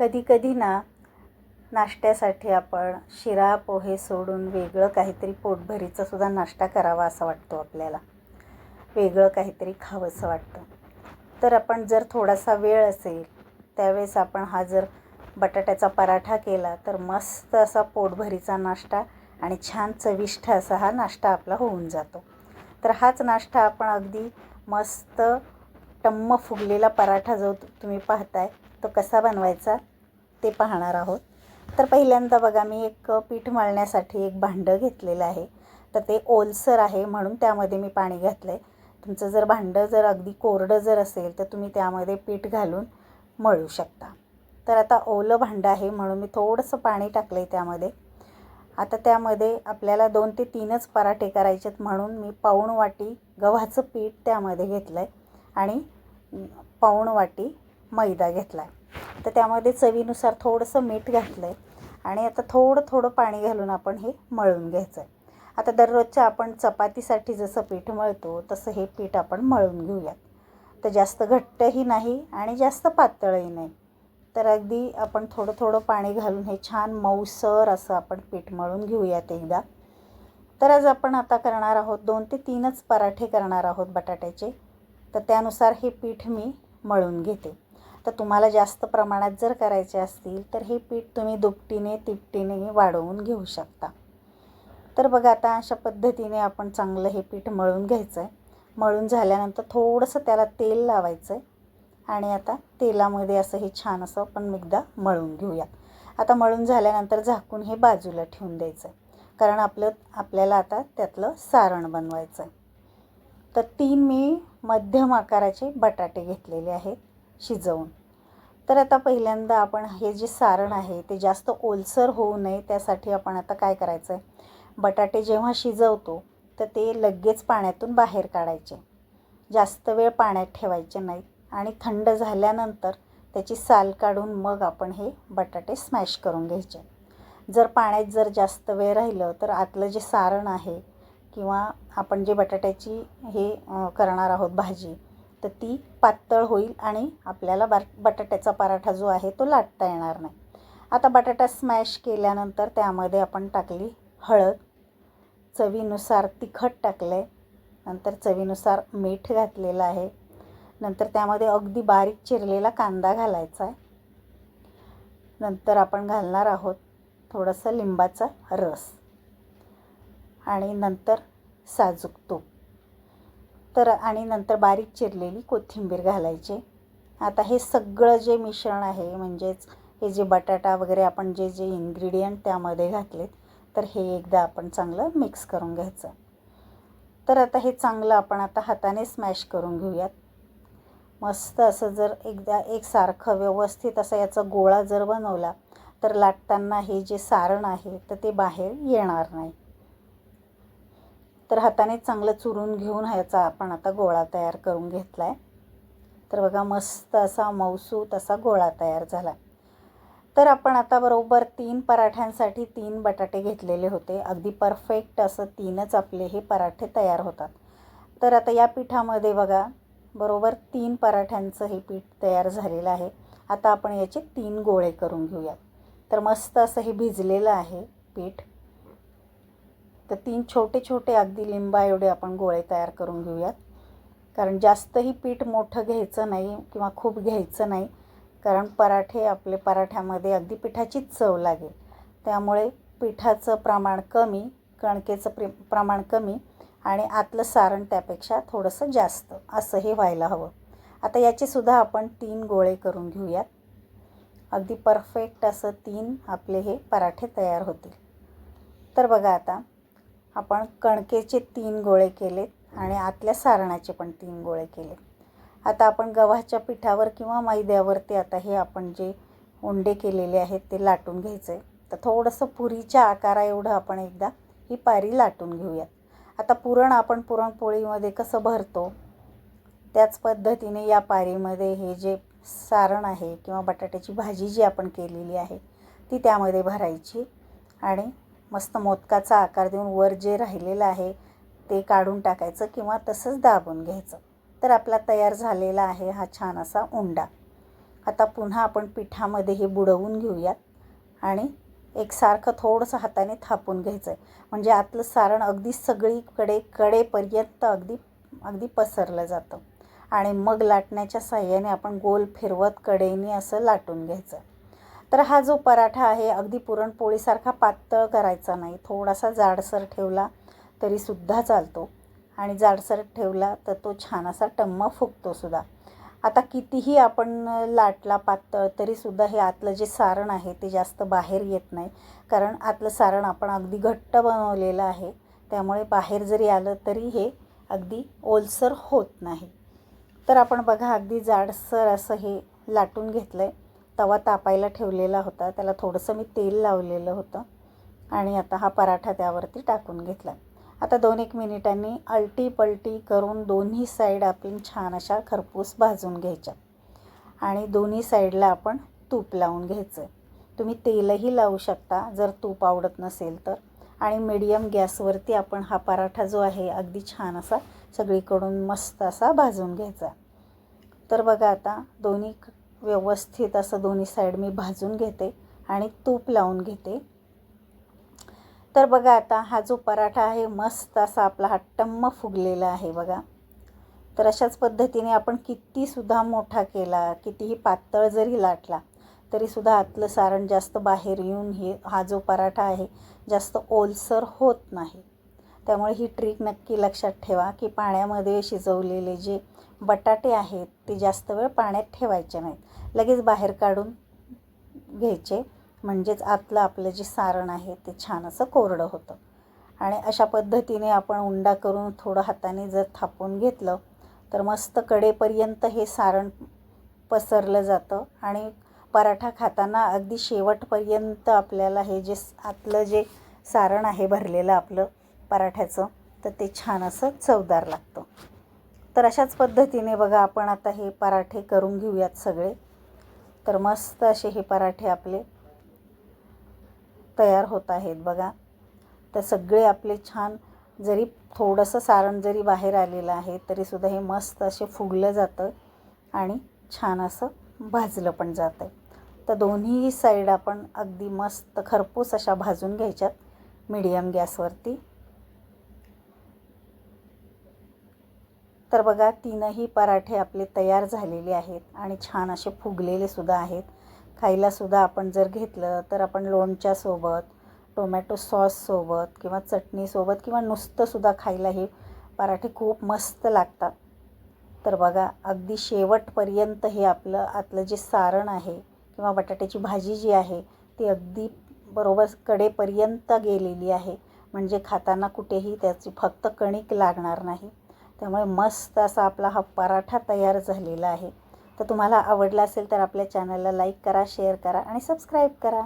कधीकधी ना नाश्त्यासाठी आपण शिरा पोहे सोडून वेगळं काहीतरी पोटभरीचा सुद्धा नाश्ता करावा असा वाटतो आपल्याला. वेगळं काहीतरी खावंसं वाटतं. तर आपण जर थोडासा वेळ असेल त्यावेळेस आपण हा जर बटाट्याचा पराठा केला तर मस्त असा पोटभरीचा नाश्ता आणि छान चविष्ट असा हा नाश्ता आपला होऊन जातो. तर हाच नाश्ता आपण अगदी मस्त टम्म फुगलेला पराठा जो तुम्ही पाहताय तो कसा बनवायचा ते पाहणार आहोत. तर पहिल्यांदा बघा मी एक पीठ मळण्यासाठी एक भांडं घेतलेलं आहे. तर ते ओलसर आहे म्हणून त्यामध्ये मी पाणी घातलं आहे तुमचं जर भांडं जर अगदी कोरडं जर असेल तर तुम्ही त्यामध्ये पीठ घालून मळू शकता. तर आता ओलं भांडं आहे म्हणून मी थोडंसं पाणी टाकलं आहे त्यामध्ये. आता त्यामध्ये आपल्याला दोन ते तीनच पराठे करायचे आहेत म्हणून मी पाऊण वाटी गव्हाचं पीठ त्यामध्ये घेतलं आहे आणि पाऊण वाटी मैदा घेतला आहे तर त्यामध्ये चवीनुसार थोडंसं मीठ घातलं आहे आणि आता थोडं थोडं पाणी घालून आपण हे मळून घ्यायचं आहे आता दररोजच्या आपण चपातीसाठी जसं पीठ मळतो तसं हे पीठ आपण मळून घेऊयात. तर जास्त घट्टही नाही आणि जास्त पातळही नाही. तर अगदी आपण थोडं थोडं पाणी घालून हे छान मऊसर असं आपण पीठ मळून घेऊयात एकदा. तर आज आपण आता करणार आहोत दोन ते तीनच पराठे करणार आहोत बटाट्याचे. तर त्यानुसार हे पीठ मी मळून घेते. तर तुम्हाला जास्त प्रमाणात जर करायचे असतील तर हे पीठ तुम्ही दुपटीने तिपटीने वाढवून घेऊ शकता. तर बघा आता अशा पद्धतीने आपण चांगलं हे पीठ मळून घ्यायचं आहे मळून झाल्यानंतर थोडंसं त्याला तेल लावायचं आहे आणि आता तेलामध्ये असं हे छान असं आपण एकदा मळून घेऊयात आता मळून झाल्यानंतर झाकून हे बाजूला ठेवून द्यायचं आहे कारण आपलं आपल्याला आता त्यातलं सारण बनवायचं आहे तर तीन मी मध्यम आकाराचे बटाटे घेतलेले आहेत. शिजवून. तर आता पहिल्यांदा आपण हे जे सारण आहे ते जास्त ओलसर होऊ नये त्यासाठी आपण आता काय करायचं आहे बटाटे जेव्हा शिजवतो तर ते लगेच पाण्यातून बाहेर काढायचे. जास्त वेळ पाण्यात ठेवायचे नाहीत आणि थंड झाल्यानंतर त्याची साल काढून मग आपण हे बटाटे स्मॅश करून घ्यायचे. जर पाण्यात जर जास्त वेळ राहिलं तर आतलं जे सारण आहे किंवा आपण जे बटाट्याची हे करणार आहोत भाजी तर ती पातळ होईल आणि आपल्याला बार बटाट्याचा पराठा जो आहे तो लाटता येणार नाही. आता बटाटा स्मॅश केल्यानंतर त्यामध्ये आपण टाकली हळद. चवीनुसार तिखट टाकलं आहे नंतर चवीनुसार मीठ घातलेलं आहे. नंतर त्यामध्ये अगदी बारीक चिरलेला कांदा घालायचा आहे. नंतर आपण घालणार आहोत थोडंसं लिंबाचा रस. आणि नंतर साजूक तूप. तर आणि नंतर बारीक चिरलेली कोथिंबीर घालायची. आता हे सगळं जे मिश्रण आहे म्हणजेच हे जे बटाटा वगैरे आपण जे जे इन्ग्रेडियंट त्यामध्ये घातलेत तर हे एकदा आपण चांगलं मिक्स करून घ्यायचं. तर आता हे चांगलं आपण आता हाताने स्मॅश करून घेऊयात. मस्त असं जर एकदा एकसारखं व्यवस्थित असं याचा गोळा जर बनवला तर लाटताना हे जे सारण आहे तर ते बाहेर येणार नाही. तर हाताने चांगलं चुरून घेऊन ह्याचा आपण आता गोळा तयार करून घेतला आहे तर बघा मस्त असा मौसूत असा गोळा तयार झाला. तर आपण आता बरोबर तीन पराठ्यांसाठी तीन बटाटे घेतलेले होते. अगदी परफेक्ट असं तीनच आपले हे पराठे तयार होतात. तर आता या पिठामध्ये बघा बरोबर तीन पराठ्यांचं हे पीठ तयार झालेलं आहे. आता आपण याचे तीन गोळे करून घेऊयात. तर मस्त असं हे भिजलेलं आहे पीठ. तर तीन छोटे छोटे अगदी लिंबा एवढे आपण गोळे तयार करून घेऊयात. कारण जास्तही पीठ मोठं घ्यायचं नाही किंवा खूप घ्यायचं नाही कारण पराठे आपले पराठ्यामध्ये अगदी पिठाचीच चव लागेल. त्यामुळे पिठाचं प्रमाण कमी कणकेचं प्रे प्रमाण कमी आणि आतलं सारण त्यापेक्षा थोडंसं जास्त असं हे व्हायला हवं. आता याचेसुद्धा आपण तीन गोळे करून घेऊयात. अगदी परफेक्ट असं तीन आपले हे पराठे तयार होतील. तर बघा आता आपण कणकेचे तीन गोळे केलेत आणि आतल्या सारणाचे पण तीन गोळे केले आता आपण गव्हाच्या पिठावर किंवा मैद्यावरती आता हे आपण जे उंडे केलेले आहेत ते लाटून घ्यायचे आहे तर थोडंसं पुरीच्या आकारा एवढं आपण एकदा ही पारी लाटून घेऊयात. आता पुरण आपण पुरणपोळीमध्ये कसं भरतो? त्याच पद्धतीने या पारीमध्ये हे जे सारण आहे किंवा बटाट्याची भाजी जी आपण केलेली आहे ती त्यामध्ये भरायची आणि मस्त मोदकाचा आकार देऊन वर जे राहिलेलं आहे ते काढून टाकायचं किंवा तसंच दाबून घ्यायचं. तर आपला तयार झालेला आहे हा छान असा उंडा. आता पुन्हा आपण पिठामध्ये हे बुडवून घेऊयात आणि एकसारखं थोडंसं हाताने थापून घ्यायचं आहे म्हणजे आतलं सारण अगदी सगळीकडे कडेपर्यंत अगदी अगदी पसरलं जातं. आणि मग लाटण्याच्या साह्याने आपण गोल फिरवत कडेने असं लाटून घ्यायचं. तर हा जो पराठा आहे अगदी पुरणपोळीसारखा पातळ करायचा नाही. थोडासा जाडसर ठेवला तरीसुद्धा चालतो. आणि जाडसर ठेवला तर तो छान असा टम्म फुगतोसुद्धा आता कितीही आपण लाटला पातळ तरीसुद्धा हे आतलं जे सारण आहे ते जास्त बाहेर येत नाही. कारण आतलं सारण आपण अगदी घट्ट बनवलेलं आहे. त्यामुळे बाहेर जरी आलं तरी हे अगदी ओलसर होत नाही. तर आपण बघा अगदी जाडसर असं हे लाटून घेतलं आहे तवा तापायला ठेवलेला होता. त्याला थोडंसं मी तेल लावलेलं होतं आणि आता हा पराठा त्यावरती टाकून घेतला. आता दोन एक मिनिटांनी अलटी पलटी करून दोन्ही साईड आपण छान अशा खरपूस भाजून घ्यायच्या. आणि दोन्ही साईडला आपण तूप लावून घ्यायचं. तुम्ही तेलही लावू शकता जर तूप आवडत नसेल तर. आणि मीडियम गॅसवरती आपण हा पराठा जो आहे अगदी छान असा सगळीकडून मस्त असा भाजून घ्यायचा. तर बघा आता दोन्ही व्यवस्थित असं दोन्ही साईड मी भाजून घेते आणि तूप लावून घेते. तर बघा आता हा जो पराठा आहे मस्त असा आपला हा टम्म फुगलेला आहे बघा. तर अशाच पद्धतीने आपण कितीसुद्धा मोठा केला कितीही पातळ जरी लाटला तरीसुद्धा आतलं सारण जास्त बाहेर येऊन हे हा जो पराठा आहे जास्त ओलसर होत नाही. त्यामुळे ही ट्रिक नक्की लक्षात ठेवा की पाण्यामध्ये शिजवलेले जे बटाटे आहेत ते जास्त वेळ पाण्यात ठेवायचे नाहीत. लगेच बाहेर काढून घ्यायचे. म्हणजेच आतलं आपलं जे सारण आहे ते छान असं कोरडं होतं. आणि अशा पद्धतीने आपण उंडा करून थोडं हाताने जर थापून घेतलं तर मस्त कडेपर्यंत हे सारण पसरलं जातं. आणि पराठा खाताना अगदी शेवटपर्यंत आपल्याला हे जे आतलं जे सारण आहे भरलेलं आपलं पराठ्याचं तर ते छान असं चवदार लागतं. तर अशाच पद्धतीने बघा आपण आता हे पराठे करून घेऊयात सगळे. तर मस्त असे हे पराठे आपले तयार होत आहेत बघा. तर सगळे आपले छान जरी थोडंसं सारण जरी बाहेर आलेलं आहे तरीसुद्धा हे मस्त असे फुगलं जातं आणि छान असं भाजलं पण जातं तर दोन्ही साईड आपण अगदी मस्त खरपूस अशा भाजून घ्यायच्यात मीडियम गॅसवरती. तर बघा तीनही पराठे आपले तयार झालेले आहेत आणि छान असे फुगलेले सुद्धा आहेत. खायलासुद्धा आपण जर घेतलं तर आपण लोणच्यासोबत टोमॅटो सॉससोबत किंवा चटणीसोबत किंवा नुसतंसुद्धा खायला हे पराठे खूप मस्त लागतात. तर बघा अगदी शेवटपर्यंत हे आपलं आतलं जे सारण आहे किंवा बटाट्याची भाजी जी आहे ती अगदी बरोबर कडेपर्यंत गेलेली आहे. म्हणजे खाताना कुठेही त्याची फक्त कणिक लागणार नाही. त्यामुळे मस्त असा आपला हा पराठा तयार झालेला आहे. तर तुम्हाला आवडला असेल तर आपल्या चॅनलला लाईक करा शेअर करा आणि सबस्क्राईब करा.